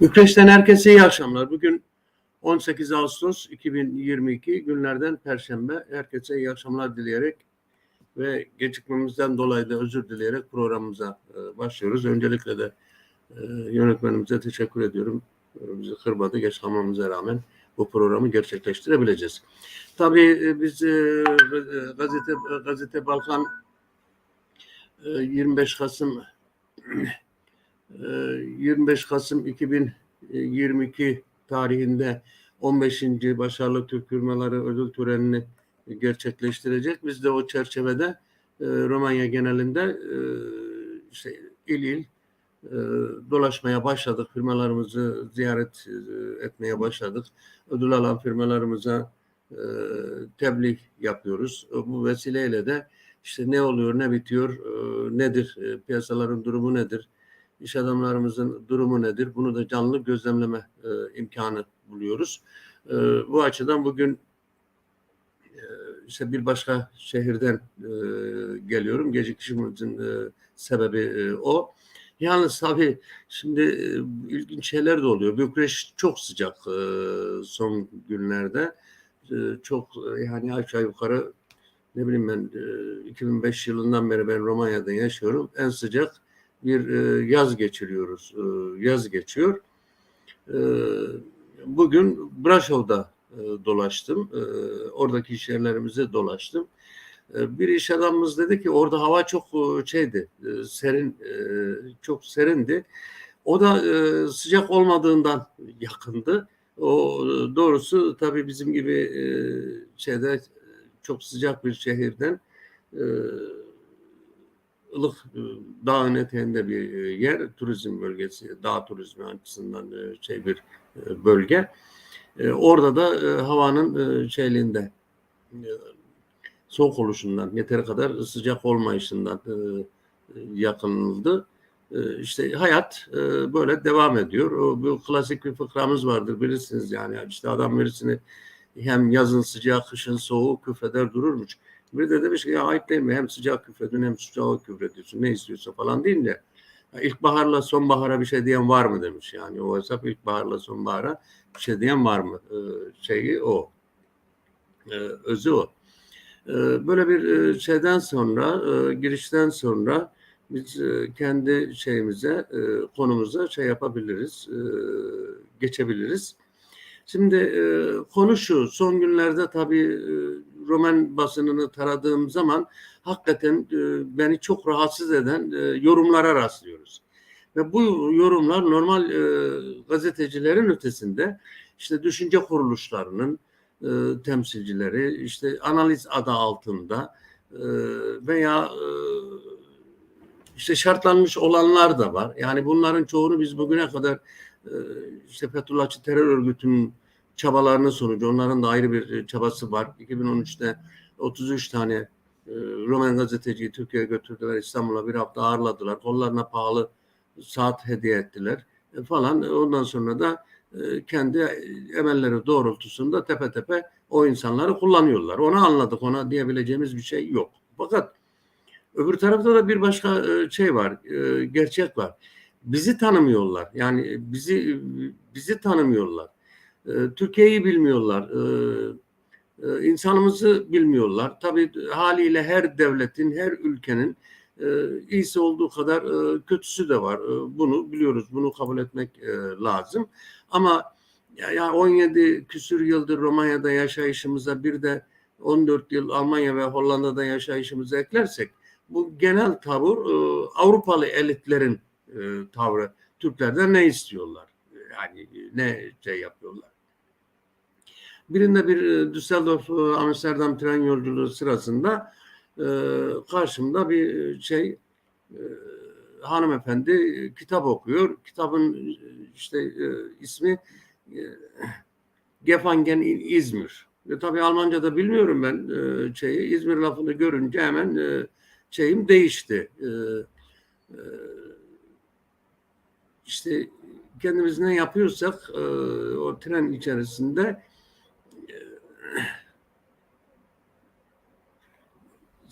Bükreş'ten herkese iyi akşamlar. Bugün 18 Ağustos 2022 günlerden Perşembe. Herkese iyi akşamlar dileyerek ve gecikmemizden dolayı da özür dileyerek programımıza e, başlıyoruz. Öncelikle de e, yönetmenimize teşekkür ediyorum. Bizi kırmadı, geç kalmamıza rağmen bu programı gerçekleştirebileceğiz. Tabii e, biz gazete gazete Balkan e, 25 Kasım 25 Kasım 2022 tarihinde 15. Başarılı Türk firmaları ödül törenini gerçekleştirecek. Biz de o çerçevede e, Romanya genelinde e, işte il il e, dolaşmaya başladık. Firmalarımızı ziyaret etmeye başladık. Ödül alan firmalarımıza tebliğ yapıyoruz. Bu vesileyle de işte ne oluyor, ne bitiyor, nedir, piyasaların durumu nedir, iş adamlarımızın durumu nedir? Bunu da canlı gözlemleme e, imkanı buluyoruz. E, bu açıdan bugün e, işte bir başka şehirden e, geliyorum. Gecikişimizin e, sebebi e, o. Yalnız tabii şimdi e, ilginç şeyler de oluyor. Bükreş çok sıcak e, son günlerde. E, çok e, yani aşağı yukarı ne bileyim ben e, 2005 yılından beri ben Romanya'da yaşıyorum. En sıcak bir e, yaz geçiriyoruz. E, yaz geçiyor. E, bugün Braşov'da e, dolaştım. E, oradaki iş yerlerimize dolaştım. E, bir iş adamımız dedi ki orada hava çok e, şeydi, e, serin, e, çok serindi. O da e, sıcak olmadığından yakındı. O e, doğrusu tabii bizim gibi e, şeyde e, çok sıcak bir şehirden e, ılık e, dağın eteğinde bir e, yer, turizm bölgesi, dağ turizmi açısından e, şey bir bölge. Orada da havanın şeyliğinde soğuk oluşundan, yeteri kadar sıcak olmayışından yakınıldı. İşte hayat böyle devam ediyor. O, bu klasik bir fıkramız vardır bilirsiniz yani. İşte adam birisini hem yazın sıcağı, kışın soğuğu küfreder dururmuş. Biri de demiş ki ya ayıp değil mi? Hem sıcak küfrediyorsun hem sıcağı küfrediyorsun. Ne istiyorsa falan değil de. Ya ilkbaharla sonbahara bir şey diyen var mı demiş yani. O hesap ilkbaharla sonbahara bir şey diyen var mı? Ee, şeyi o. Ee, özü o. Ee, böyle bir e, şeyden sonra, e, girişten sonra biz e, kendi şeyimize, e, konumuza şey yapabiliriz, e, geçebiliriz. Şimdi e, konu şu, son günlerde tabii e, Roman basınını taradığım zaman hakikaten e, beni çok rahatsız eden e, yorumlara rastlıyoruz. Ve bu yorumlar normal e, gazetecilerin ötesinde işte düşünce kuruluşlarının e, temsilcileri, işte analiz adı altında e, veya e, işte şartlanmış olanlar da var. Yani bunların çoğunu biz bugüne kadar işte Fethullahçı terör örgütünün çabalarının sonucu, onların da ayrı bir e, çabası var. 2013'te 33 tane e, Roman gazeteciyi Türkiye'ye götürdüler. İstanbul'a bir hafta ağırladılar. Kollarına pahalı saat hediye ettiler e, falan. Ondan sonra da e, kendi emelleri doğrultusunda tepe tepe o insanları kullanıyorlar. Onu anladık. Ona diyebileceğimiz bir şey yok. Fakat öbür tarafta da bir başka e, şey var. e, Gerçek var. Bizi tanımıyorlar. Yani bizi bizi tanımıyorlar. E, Türkiye'yi bilmiyorlar. E, e, insanımızı bilmiyorlar. Tabii haliyle her devletin, her ülkenin e, iyisi olduğu kadar e, kötüsü de var. E, bunu biliyoruz. Bunu kabul etmek e, lazım. Ama ya, ya 17 küsür yıldır Romanya'da yaşayışımıza bir de 14 yıl Almanya ve Hollanda'da yaşayışımızı eklersek bu genel tavır e, Avrupalı elitlerin e, tavrı. Türklerden ne istiyorlar? Yani ne şey yapıyorlar? Birinde bir e, Düsseldorf e, Amsterdam tren yolculuğu sırasında e, karşımda bir şey e, hanımefendi e, kitap okuyor. Kitabın e, işte e, ismi e, Gefangen İzmir. Ve tabii Almanca'da bilmiyorum ben e, şeyi. İzmir lafını görünce hemen e, şeyim değişti. E, e, işte kendimiz ne yapıyorsak e, o tren içerisinde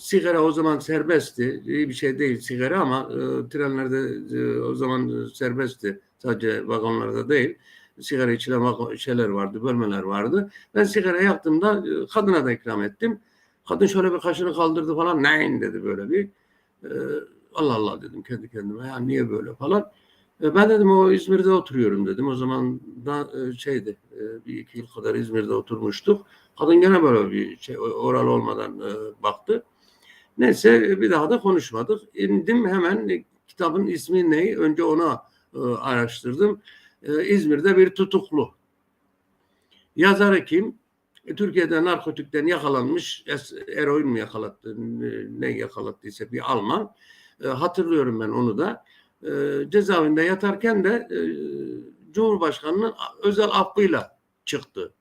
sigara o zaman serbestti. İyi bir şey değil sigara ama e, trenlerde e, o zaman serbestti. Sadece vagonlarda değil. Sigara içilen şeyler vardı, bölmeler vardı. Ben sigara yaktığımda e, kadına da ikram ettim. Kadın şöyle bir kaşını kaldırdı falan. Nein dedi böyle bir. E, Allah Allah dedim kendi kendime. Ya niye böyle falan. E, Ben dedim o İzmir'de oturuyorum dedim. O zaman da e, şeydi e, bir iki yıl kadar İzmir'de oturmuştuk. Kadın gene böyle bir şey oral olmadan baktı. Neyse bir daha da konuşmadık. İndim hemen kitabın ismi ne? Önce onu e, araştırdım. İzmir'de bir tutuklu. Yazarı kim? Türkiye'de narkotikten yakalanmış, eroin mi yakalattı, ne- yakalattıysa bir Alman. Hatırlıyorum ben onu da. E, cezaevinde yatarken de e, Cumhurbaşkanı'nın özel affıyla çıktı.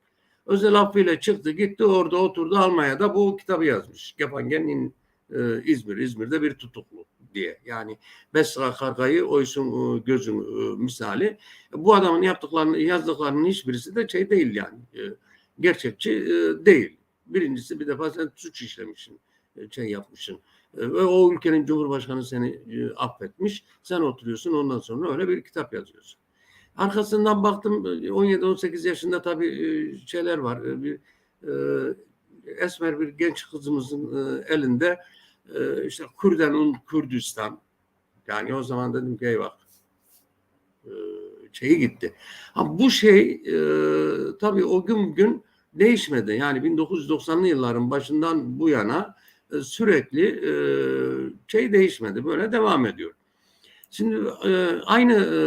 Özel affıyla çıktı, gitti orada oturdu Almanya'da bu kitabı yazmış. Gefangen in e, İzmir, İzmir'de bir tutuklu diye. Yani Besra Kargay'ı oysun e, gözün e, misali. Bu adamın yaptıklarını, yazdıklarının hiçbirisi de şey değil yani. E, gerçekçi e, değil. Birincisi bir defa sen suç işlemişsin, e, şey yapmışsın. E, ve o ülkenin cumhurbaşkanı seni e, affetmiş. Sen oturuyorsun ondan sonra öyle bir kitap yazıyorsun. Arkasından baktım e, 17-18 yaşında tabii e, şeyler var. E, Bir e, esmer bir genç kızımızın e, elinde e, işte Kürden'un Kürdistan. Yani o zaman dedim ki eyvah e, şeyi gitti. Ha, bu şey e, tabii o gün gün değişmedi. Yani 1990'lı yılların başından bu yana e, sürekli e, şey değişmedi. Böyle devam ediyor. Şimdi e, aynı e,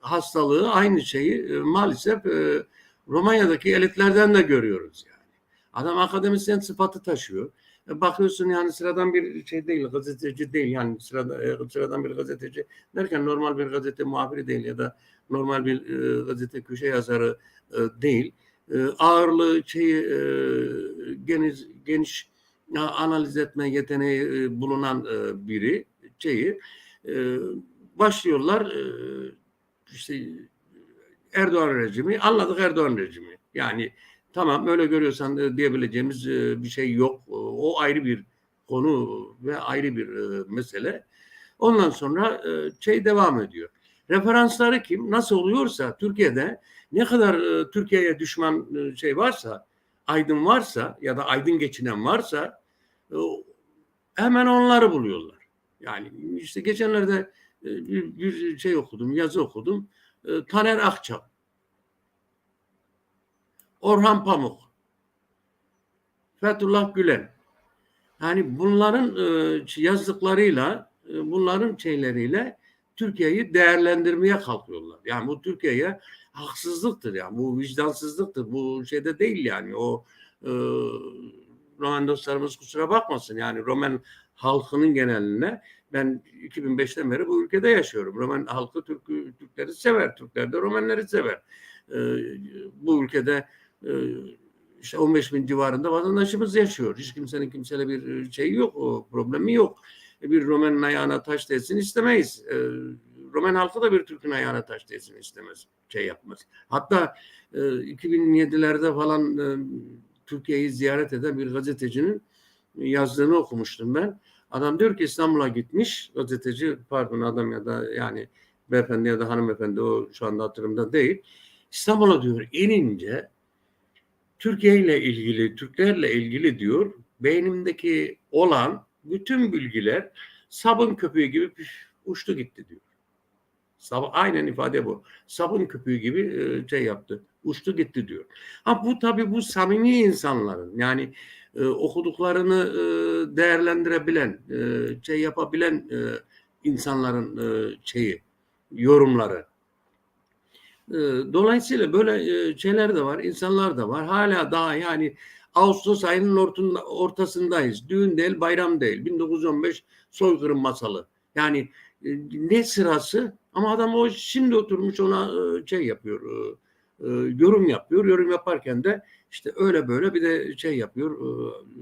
hastalığı, aynı şeyi e, maalesef e, Romanya'daki elitlerden de görüyoruz yani. Adam akademisyen sıfatı taşıyor. E, bakıyorsun yani sıradan bir şey değil, gazeteci değil yani sırada, e, sıradan bir gazeteci derken normal bir gazete muhabiri değil ya da normal bir e, gazete köşe yazarı e, değil. E, ağırlığı şeyi e, geniş, geniş analiz etme yeteneği e, bulunan e, biri şeyi e, başlıyorlar işte Erdoğan rejimi anladık Erdoğan rejimi. Yani tamam öyle görüyorsan diyebileceğimiz bir şey yok. O ayrı bir konu ve ayrı bir mesele. Ondan sonra şey devam ediyor. Referansları kim nasıl oluyorsa Türkiye'de ne kadar Türkiye'ye düşman şey varsa aydın varsa ya da aydın geçinen varsa e, hemen onları buluyorlar. Yani işte geçenlerde e, bir, bir şey okudum, yazı okudum. E, Taner Akçam, Orhan Pamuk, Fethullah Gülen. Yani bunların yazdıklarıyla, bunların şeyleriyle Türkiye'yi değerlendirmeye kalkıyorlar. Yani bu Türkiye'ye haksızlıktır yani. Bu vicdansızlıktır. Bu şeyde değil yani. O e, Roman dostlarımız kusura bakmasın. Yani Roman halkının geneline ben 2005'ten beri bu ülkede yaşıyorum. Roman halkı Türk, Türkleri sever. Türkler de Romanları sever. E, bu ülkede e, işte 15 bin civarında vatandaşımız yaşıyor. Hiç kimsenin kimseyle bir şeyi yok. O problemi yok. E, Bir Roman'ın ayağına taş değsin istemeyiz. E, Roman halkı da bir Türk'ün ayağına taş değsin istemez. Şey yapmaz. Hatta e, 2007'lerde falan e, Türkiye'yi ziyaret eden bir gazetecinin yazdığını okumuştum ben. Adam diyor ki İstanbul'a gitmiş gazeteci pardon adam ya da yani beyefendi ya da hanımefendi o şu anda hatırımda değil. İstanbul'a diyor inince Türkiye ile ilgili, Türklerle ilgili diyor beynimdeki olan bütün bilgiler sabun köpüğü gibi uçtu gitti diyor. Sab aynen ifade bu. Sabun köpüğü gibi e, şey yaptı. Uçtu gitti diyor. Ha bu tabii bu samimi insanların yani e, okuduklarını e, değerlendirebilen, e, şey yapabilen e, insanların e, şeyi, yorumları. E, dolayısıyla böyle e, şeyler de var, insanlar da var. Hala daha yani Ağustos ayının ortunda, ortasındayız. Düğün değil, bayram değil. 1915 soykırım masalı. Yani e, ne sırası? Ama adam o şimdi oturmuş ona e, şey yapıyor, e, e, yorum yapıyor. Yorum yaparken de işte öyle böyle bir de şey yapıyor,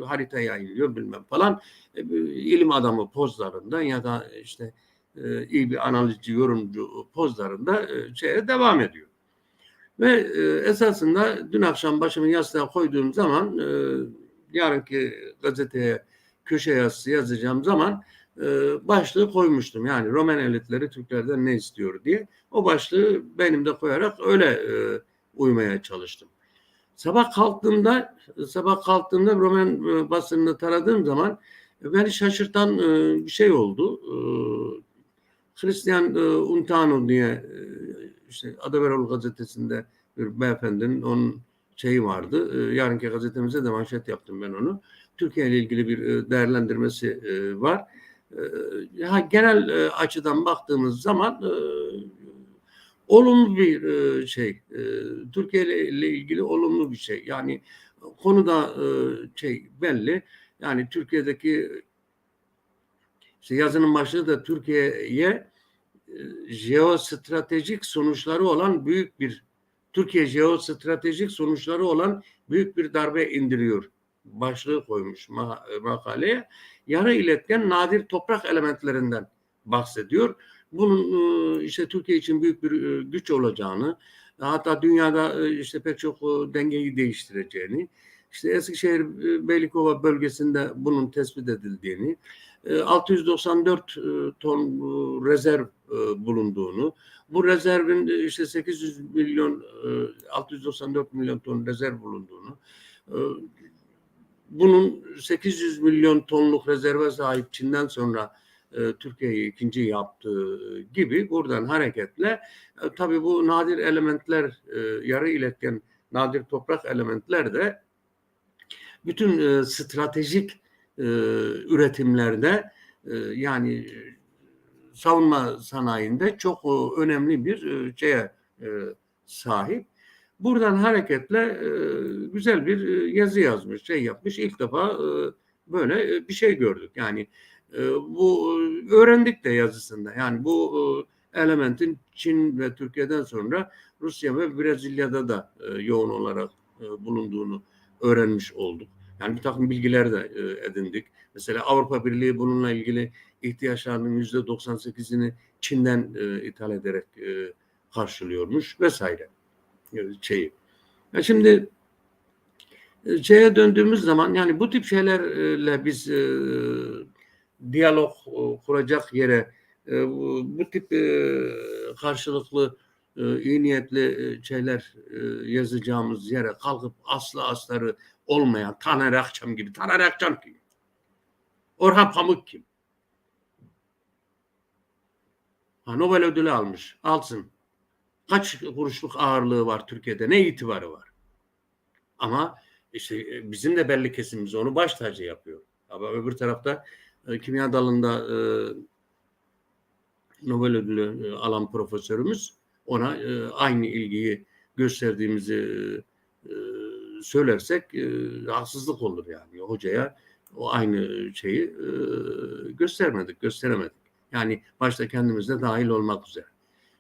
harita yayınlıyor bilmem falan. İlim adamı pozlarında ya da işte iyi bir analizci, yorumcu pozlarında şeye devam ediyor. Ve esasında dün akşam başımı yastığa koyduğum zaman yarınki gazeteye köşe yazısı yazacağım zaman e, başlığı koymuştum. Yani Roman elitleri Türklerden ne istiyor diye. O başlığı benim de koyarak öyle e, uymaya çalıştım. Sabah kalktığımda sabah kalktığımda Roman e, basınını taradığım zaman beni şaşırtan e, bir şey oldu. E, Hristiyan e, Untano diye e, işte Adaverol gazetesinde bir beyefendinin onun şeyi vardı. E, yarınki gazetemize de manşet yaptım ben onu. Türkiye ile ilgili bir e, değerlendirmesi e, var. Ha, genel açıdan baktığımız zaman olumlu bir şey. Türkiye ile ilgili olumlu bir şey. Yani konuda e, şey belli. Yani Türkiye'deki işte yazının başlığı da Türkiye'ye jeostratejik sonuçları olan büyük bir Türkiye jeostratejik sonuçları olan büyük bir darbe indiriyor başlığı koymuş makaleye. Yarı iletken nadir toprak elementlerinden bahsediyor. Bunun işte Türkiye için büyük bir güç olacağını, hatta dünyada işte pek çok dengeyi değiştireceğini, işte Eskişehir Beylikova bölgesinde bunun tespit edildiğini, 694 ton rezerv bulunduğunu, bu rezervin işte 800 milyon 694 milyon ton rezerv bulunduğunu, bunun 800 milyon tonluk rezerve sahip Çin'den sonra Türkiye'yi ikinci yaptığı gibi buradan hareketle tabii bu nadir elementler yarı iletken nadir toprak elementler de bütün stratejik üretimlerde yani savunma sanayinde çok önemli bir şeye sahip. Buradan hareketle güzel bir yazı yazmış, şey yapmış. İlk defa böyle bir şey gördük. Yani bu öğrendik de yazısında. Yani bu elementin Çin ve Türkiye'den sonra Rusya ve Brezilya'da da yoğun olarak bulunduğunu öğrenmiş olduk. Yani bir takım bilgiler de edindik. Mesela Avrupa Birliği bununla ilgili ihtiyaçlarının yüzde 98'ini Çin'den ithal ederek karşılıyormuş vesaire şeyi. Ya şimdi şeye döndüğümüz zaman yani bu tip şeylerle biz e, diyalog e, kuracak yere e, bu tip e, karşılıklı e, iyi niyetli şeyler e, yazacağımız yere kalkıp aslı asları olmayan Taner Akçam gibi Taner Akçam kim? Orhan Pamuk kim? Ha, Nobel ödülü almış. Alsın. Kaç kuruşluk ağırlığı var Türkiye'de? Ne itibarı var? Ama işte e, bizim de belli kesimimiz onu baş tacı yapıyor. Ama öbür tarafta e, kimya dalında e, Nobel ödülü e, alan profesörümüz ona e, aynı ilgiyi gösterdiğimizi e, söylersek e, haksızlık olur yani hocaya o aynı şeyi e, göstermedik, gösteremedik. Yani başta kendimizde dahil olmak üzere.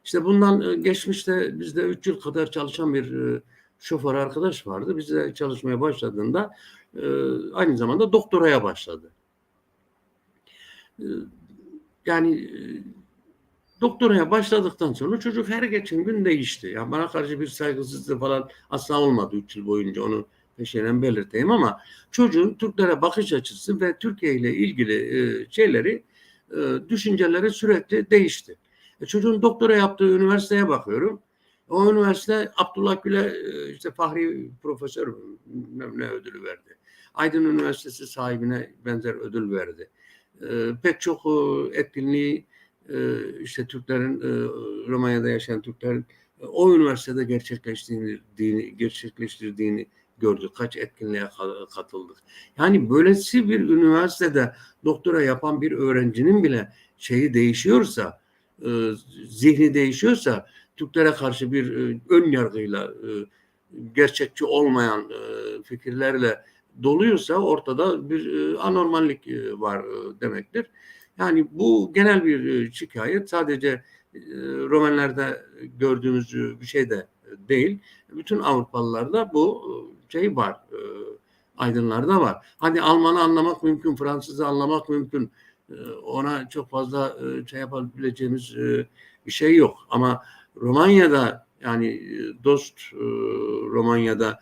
İşte bundan e, geçmişte bizde 3 yıl kadar çalışan bir e, şoför arkadaş vardı. Bizde çalışmaya başladığında e, aynı zamanda doktoraya başladı. Yani doktoraya başladıktan sonra çocuk her geçen gün değişti. Yani bana karşı bir saygısızlığı falan asla olmadı 3 yıl boyunca onu peşinen belirteyim ama çocuğun Türklere bakış açısı ve Türkiye ile ilgili şeyleri, düşünceleri sürekli değişti. E, çocuğun doktora yaptığı üniversiteye bakıyorum. O üniversite Abdullah Gül'e e, işte Fahri Profesör ne ödülü verdi. Aydın Üniversitesi sahibine benzer ödül verdi. E, pek çok e, etkinliği e, işte Türklerin e, Romanya'da yaşayan Türklerin e, o üniversitede gerçekleştirdiğini, gerçekleştirdiğini gördük. Kaç etkinliğe katıldık. Yani böylesi bir üniversitede doktora yapan bir öğrencinin bile şeyi değişiyorsa e, zihni değişiyorsa Türklere karşı bir e, ön yargıyla e, gerçekçi olmayan e, fikirlerle doluyorsa ortada bir e, anormallik e, var e, demektir. Yani bu genel bir e, şikayet sadece e, Romanlarda gördüğümüz bir şey de değil. Bütün Avrupalılarda bu e, şey var. E, aydınlarda var. Hani Alman'ı anlamak mümkün, Fransız'ı anlamak mümkün. Ee, ona çok fazla e, şey yapabileceğimiz e, bir şey yok. Ama Romanya'da yani e, dost Romanya'da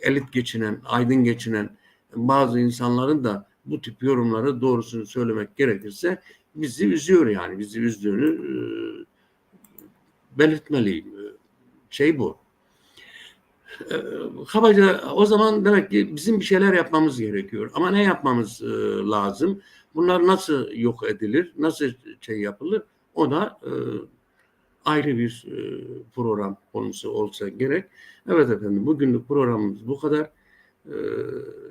elit geçinen, aydın geçinen bazı insanların da bu tip yorumları doğrusunu söylemek gerekirse bizi üzüyor yani. Bizi üzdüğünü belirtmeliyim. Şey bu. E, Kabaca o zaman demek ki bizim bir şeyler yapmamız gerekiyor. Ama ne yapmamız e, lazım? Bunlar nasıl yok edilir? Nasıl şey yapılır? O da e, ayrı bir e, program konusu olsa gerek. Evet efendim bugünlük programımız bu kadar. E,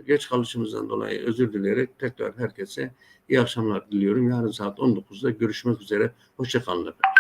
geç kalışımızdan dolayı özür dileyerek tekrar herkese iyi akşamlar diliyorum. Yarın saat 19'da görüşmek üzere. Hoşçakalın efendim.